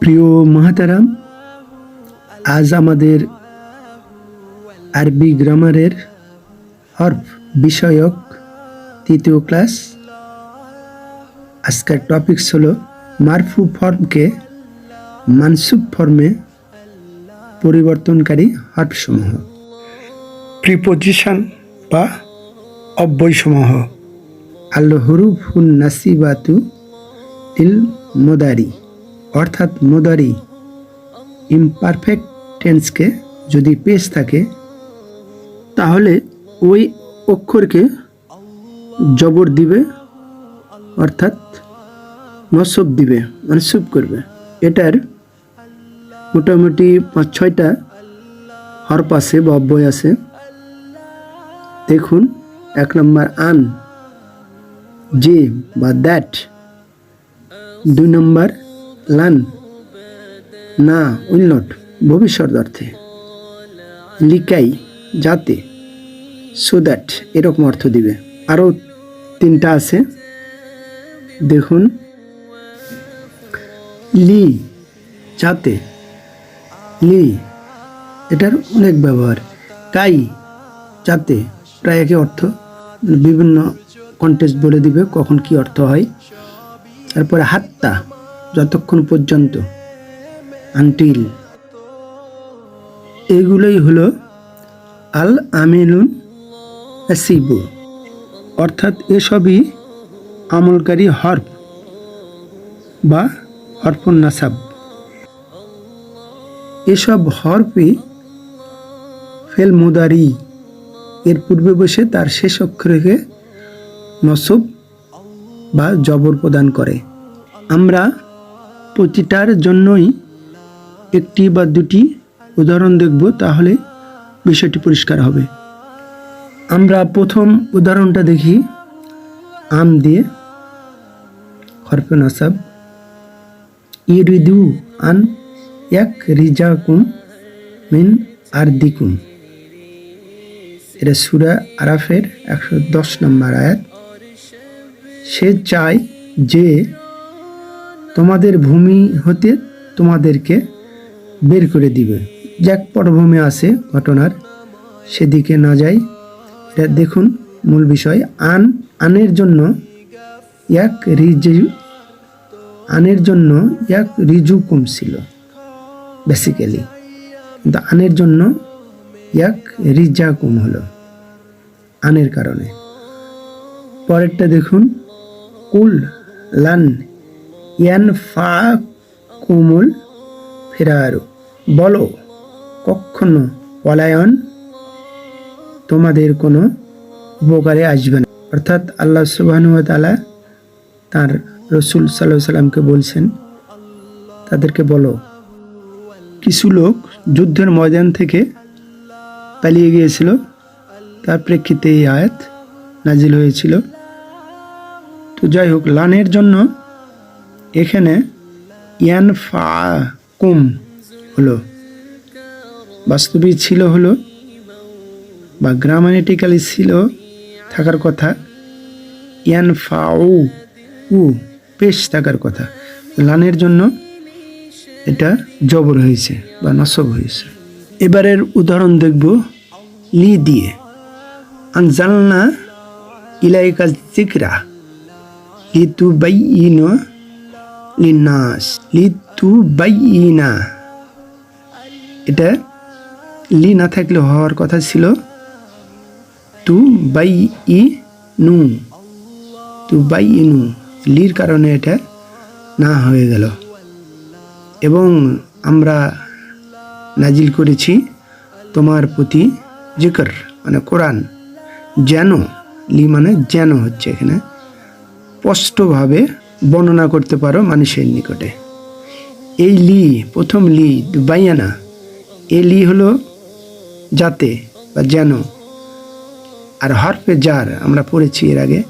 প্রিয় মহাতারাম আজ আমাদের আরবি গ্রামারের হরফ বিষয়ক তৃতীয় ক্লাস। আজকের টপিকস হলো মারফু ফর্মকে মানসুব ফর্মে পরিবর্তনকারী হরফসমূহ। প্রিপোজিশন বা অব্যয়সমূহ। আল হুরুফুন নাসিবাতু তিল মোদারি অর্থাৎ মোদারি ইমপারফেক্ট টেন্সকে যদি পেশ থাকে, তাহলে ওই অক্ষরকে জবর দিবে, অর্থাৎ নসব দিবে মানে সুপ করবে। এটার মোটামুটি পাঁচ, ছয়টা হরপ আছে বা অব্যয় আছে। দেখুন, এক নম্বর আন, যে বা দ্যাট দুই নম্বর, লান। না উইল ভবিষ্যৎ অর্থে। লিকাই যাতে সো দ্যাট এরকম অর্থ দিবে। আরও তিনটা আছে। দেখুন। লি যাতে লি, এটার অনেক ব্যবহার। কাই যাতে প্রায় একই অর্থ। বিভিন্ন কন্টেস্ট বলে দিবে কখন কি অর্থ হয়। তারপরে হাত্তা, যতক্ষণ পর্যন্ত আনটিল এগুলোই হলো আল আমিনুন আসিবু অর্থাৎ এসবই আমলকারী হরফ বা হরফুন নাসাব। এসব হরফই ফেল মুদারি এর পূর্বে বসে তার শেষ অক্ষরকে নসব বা জবর প্রদান করে। আমরা প্রতিটার জন্যই একটি বা দুটি উদাহরণ দেখব, তাহলে বিষয়টি পরিষ্কার হবে। আমরা প্রথম উদাহরণটা দেখি, আম দিয়ে। হরফে নাসাব। ইরিদু আন এক রিজাকুম মিন আরদিকুম। এটা সুরা আরাফের একশো দশ নম্বর আয়াত। সে চায় যে তোমাদের ভূমি হতে তোমাদেরকে বের করে দিবে। যাক, পটভূমি আছে ঘটনার, সেদিকে না যাই। এটা দেখুন মূল বিষয়। আন, আনের জন্য এক রিজু, আনের জন্য এক রিজুকুম ছিল বেসিক্যালি কিন্তু আনের জন্য এক রিজাকুম হলো, আনের কারণে। পরেরটা দেখুন। কুল লান ইয়ান ফা কুমুল ফেরারু। বলো, কখনো পলায়ন তোমাদের কোনো উপকারে আসবে না। অর্থাৎ আল্লাহ সুবাহানুয়াতালা তার রসুল সাল্লাহ সাল্লামকে বলছেন, তাদেরকে বলো, কিছু লোক যুদ্ধের ময়দান থেকে পালিয়ে গিয়েছিল, তার প্রেক্ষিতে এই আয়াত নাজিল হয়েছিল। তো যাই হোক, লানের জন্য এখানে ইয়ান ফা কুম হলো। বাস্তবিক ছিল হলো বা গ্রামাটিক্যালি ছিল থাকার কথা। ইয়ান ফাউ উ উ, পেশ থাকার কথা। লানের জন্য এটা জবর হয়েছে বা নসব হয়েছে। এবারের উদাহরণ দেখব লি দিয়ে। আনজালনা ইলাইকা জিকরা। লিতুবাইয়িন লিনাস লি তু বাইনা এটা লি না থাকলে হওয়ার কথা ছিল তু বাই ই নু তু বাই ইনু লির কারণে এটা না হয়ে গেল। এবং আমরা নাজিল করেছি তোমার প্রতি জিকর মানে কোরআন। যেন, লি মানে যেন হচ্ছে এখানে। স্পষ্টভাবে বর্ণনা করতে পারো মানুষের নিকটে। এই লি, প্রথম লি বাইয়ানা এই লি হলো যাতে বা যেন। আর হরফে জার আমরা পড়েছি এর আগে।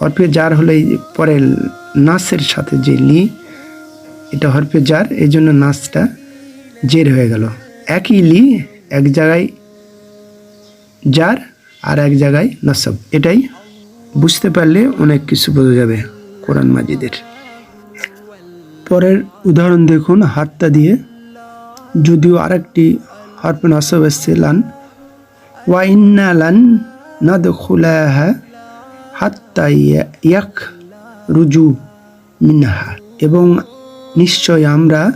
হরফে জার হলো এই পরে নাচের সাথে যে লি, এটা হরফে জার এই জন্য নাচটা জের হয়ে গেল। একই লি, এক জায়গায় জার আর এক জায়গায় নসব, এটাই বুঝতে পারলে অনেক কিছু বোঝা যাবে কোরআন মাজিদের। পরের উদাহরণ দেখুন, হাতটা দিয়ে। যদিও আরেকটি হরফে নসব এসছে, লান। ওয়াইন্না লান নাদখুলাহা হাত্তা ইয়াক রুজু মিনহা। এবং নিশ্চয় আমরা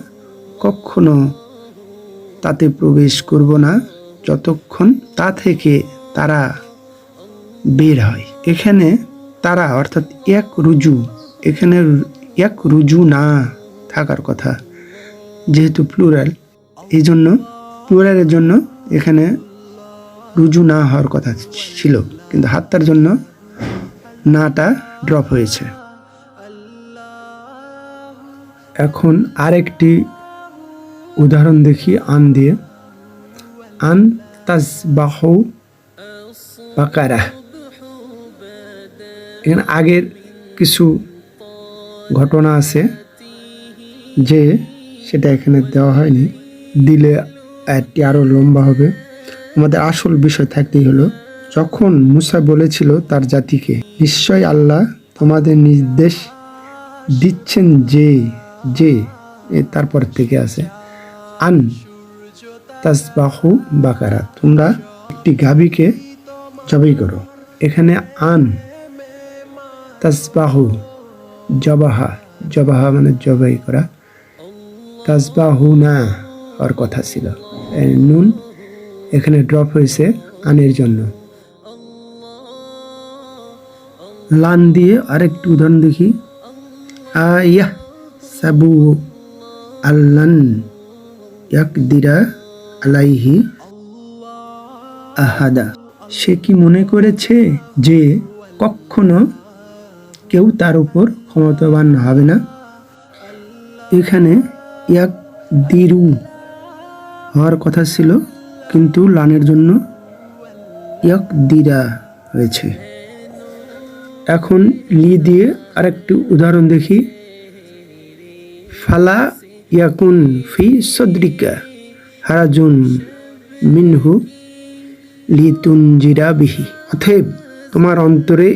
কখনো তাতে প্রবেশ করব না, যতক্ষণ তা থেকে তারা বের হয়। এখানে তারা, অর্থাৎ এক রুজু, এখানে এক রুজু না থাকার কথা, যেহেতু প্লুরাল এই জন্য প্লুরালের জন্য এখানে রুজু না হওয়ার কথা ছিল, কিন্তু হাত্তার জন্য নাটা ড্রপ হয়েছে। এখন আরেকটি উদাহরণ দেখি, আন দিয়ে। আন তাজবাহু বাকারা এখানে আগের কিছু ঘটনা আছে যে সেটা এখানে দেওয়া হয়নি। দিলে অ্যাডটি আরও লম্বা হবে। আমাদের আসল বিষয় থাকতেই হলো, যখন মুসা বলেছিল তার জাতিকে, নিশ্চয় আল্লাহ তোমাদের নির্দেশ দিচ্ছেন যে যে তারপর থেকে আছে। আন তাসবাহু বাকারা, তোমরা একটি গাভীকে জবাই করো। এখানে আন তাসবাহু, জবাহা জবাহা মানে জবাই করা। তাজবাহু না হওয়ার কথা ছিল। নুন এখানে ড্রপ হয়েছে আনের জন্য। লান দিয়ে আরেকটি উদাহরণ দেখি। আয়া সাবু আল্লান ইয়াকদিরা আলাইহি আহাদা। সে কি মনে করেছে যে কখনো কেউ তার উপর ক্ষমতাবান হবে না। এখানে ইয়াক দিরু হওয়ার কথা ছিল, কিন্তু লানের জন্য ইয়াক দিরা হয়েছে এখন লি দিয়ে আরেকটি উদাহরণ দেখি। ফালা ইয়াকুন ফি সদ্রিকা হারাজুন মিনহু লিতুনজিরা বিহি অথেব তোমার অন্তরে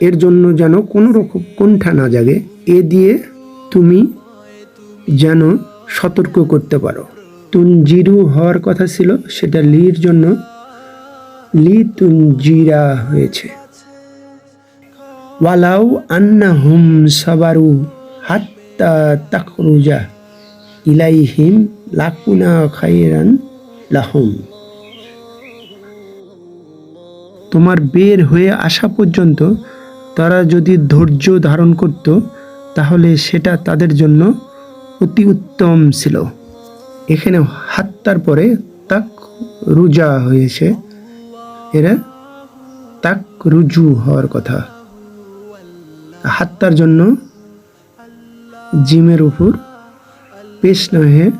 এর জন্য যেন কোনো রকম কোণঠা না জাগে। এ দিয়ে তুমি যেন সতর্ক করতে পারো। তুনজিরু হওয়ার কথা ছিল, সেটা লির জন্য লি তুনজিরা হয়েছে। ওয়ালাউ আন্না হুম সাবারু হাত্তা তাকরুজা ইলাইহিম লাকুনা খাইরান লাহুম। তোমার বের হয়ে আসা পর্যন্ত তারা যদি ধৈর্য ধারণ করত, তাহলে সেটা তাদের জন্য অতি উত্তম ছিল। এখানে হাত্তার পরে তাক রুজা হয়েছে। এরা তাক রুজু হওয়ার কথা। হাত্তার জন্য জিমের উপর পেশ না হয়ে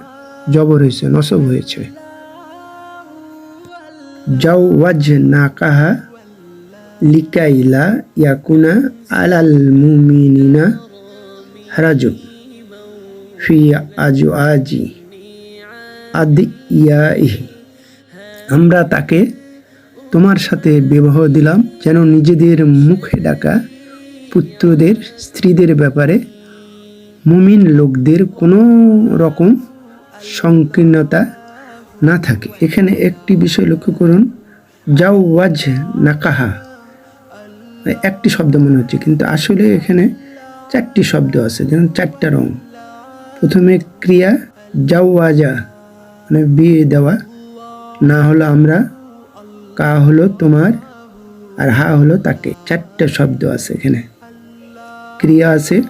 জবর হয়েছে, নসব হয়েছে। যাও ওয়াজ না কাহা লিকাইলা ইয়াকুনা আলাল মুমিনিনা হারাজুন ফি আজু আজি আদি ইয়াইহি আমরা তাকে তোমার সাথে বিবাহ দিলাম যেন নিজেদের মুখে ডাকা পুত্রদের, স্ত্রীদের ব্যাপারে মুমিন লোকদের কোনো রকম সংকীর্ণতা না থাকে। এখানে একটি বিষয় লক্ষ্য করুন যাও ওয়াজ নাকাহা। একটি শব্দ মনে হচ্ছে কিন্তু আসলে এখানে চারটি শব্দ আছে যেমন চারটা রং। প্রথমে ক্রিয়া জাওয়াজা মানে বিয়ে দেওয়া। না হলো আমরা কা হলো তোমার আর হা হলো তাকে। চারটে শব্দ আছে এখানে। ক্রিয়া আছে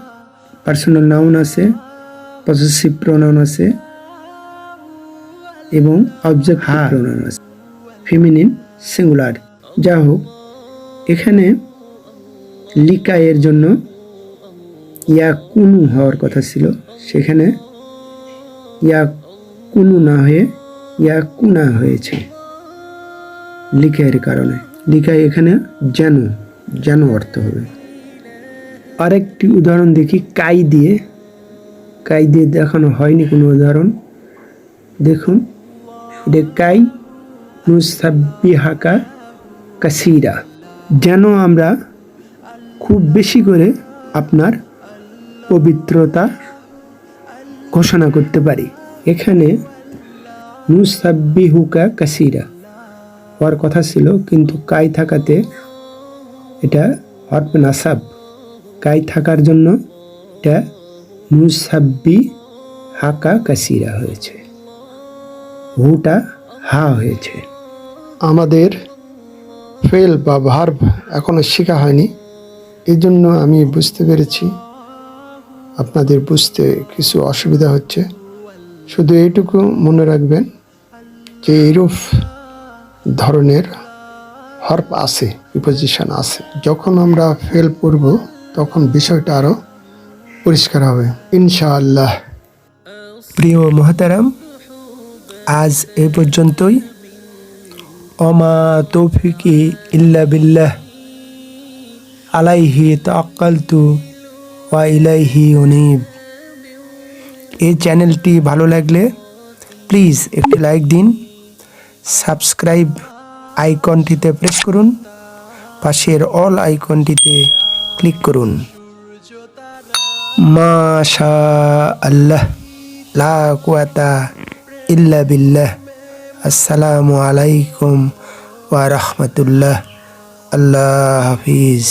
পার্সোনাল নাউন আছে পসেসিভ প্রোনাউন আছে এবং অবজেক্ট হা। প্রোনাউন আছে। ফেমিনিন সিঙ্গুলার যা হোক এখানে লিকা এর জন্য ইয়া কুনু হওয়ার কথা ছিল। সেখানে ইয়া কুনু না হয়ে ইয়া কুনা হয়েছে লিখায়ের কারণে। লিখায় এখানে যেন যেন অর্থ হবে। আরেকটি উদাহরণ দেখি, কাই দিয়ে। কাই দিয়ে দেখানো হয়নি কোনো উদাহরণ। দেখুন এটা কাই নুসাবিহাকা কাসিরা। যেন আমরা খুব বেশি করে আপনার পবিত্রতা ঘোষণা করতে পারি। এখানে নুসাব্বিহুকা কাসিরা। হওয়ার কথা ছিল, কিন্তু কাই থাকাতে এটা হট নাসাব। কাই থাকার জন্য এটা নুসাব্বি হাকা কাসিরা হয়েছে। হুটা হা হয়েছে। আমাদের ফেল বা ভার্ব এখনও শেখা হয়নি। এই জন্য আমি বুঝতে পেরেছি আপনাদের বুঝতে কিছু অসুবিধা হচ্ছে। শুধু এইটুকু মনে রাখবেন যে এইরূপ ধরনের হর্প আছে প্রিপোজিশন আছে। যখন আমরা ফেল পড়ব, তখন বিষয়টা আরও পরিষ্কার হবে। ইনশাআল্লাহ। প্রিয় মহাতারাম, আজ এ পর্যন্তই। অমা তৌফিকি ইল্লা বিল্লাহ। আলাইহি তাক্কালতু ওয়া ইলাইহি উনিব। এই চ্যানেলটি ভালো লাগলে প্লিজ একটি লাইক দিন, সাবস্ক্রাইব আইকনটিতে প্রেস করুন, পাশের অল আইকনটিতে ক্লিক করুন। মাশা আল্লাহ লা কুয়াতা ইল্লা বিল্লাহ। আসসালামু আলাইকুম ওয়া রাহমাতুল্লাহ। আল্লাহ হাফিজ।